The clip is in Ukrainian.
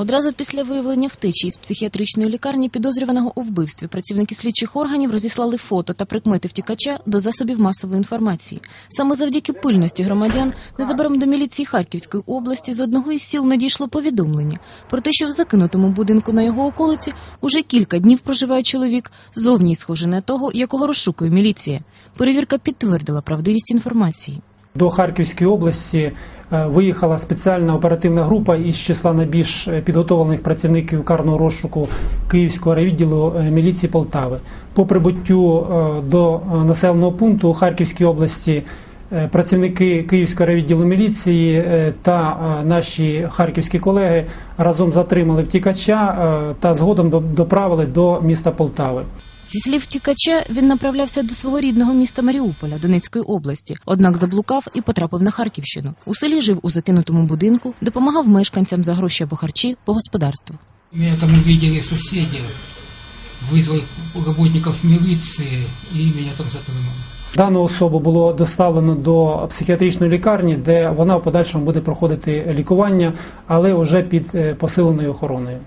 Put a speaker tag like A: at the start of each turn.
A: Одразу після виявлення втечі із психіатричної лікарні підозрюваного у вбивстві працівники слідчих органів розіслали фото та прикмети втікача до засобів масової інформації. Саме завдяки пильності громадян незабаром до міліції Харківської області з одного із сіл надійшло повідомлення про те, що в закинутому будинку на його околиці уже кілька днів проживає чоловік, зовні схожий на того, якого розшукує міліція. Перевірка підтвердила правдивість інформації.
B: До Харківської області виїхала спеціальна оперативна група із числа найбільш е, підготовлених працівників карного розшуку Київського райвідділу е, міліції Полтави. По прибуттю е, до е, населеного пункту у Харківській області е, працівники Київського райвідділу міліції е, та е, наші харківські колеги разом затримали втікача е, та згодом доправили до міста Полтави.
A: Зі слів втікача, він направлявся до свого рідного міста Маріуполя Донецької області, однак заблукав і потрапив на Харківщину. У селі жив у закинутому будинку, допомагав мешканцям за гроші або харчі по господарству.
C: Меня там увидели соседи, вызвали работников милиции и меня там затримали.
B: Дану особу було доставлено до психіатричної лікарні, де вона в подальшому буде проходити лікування, але вже під е, посиленою охороною.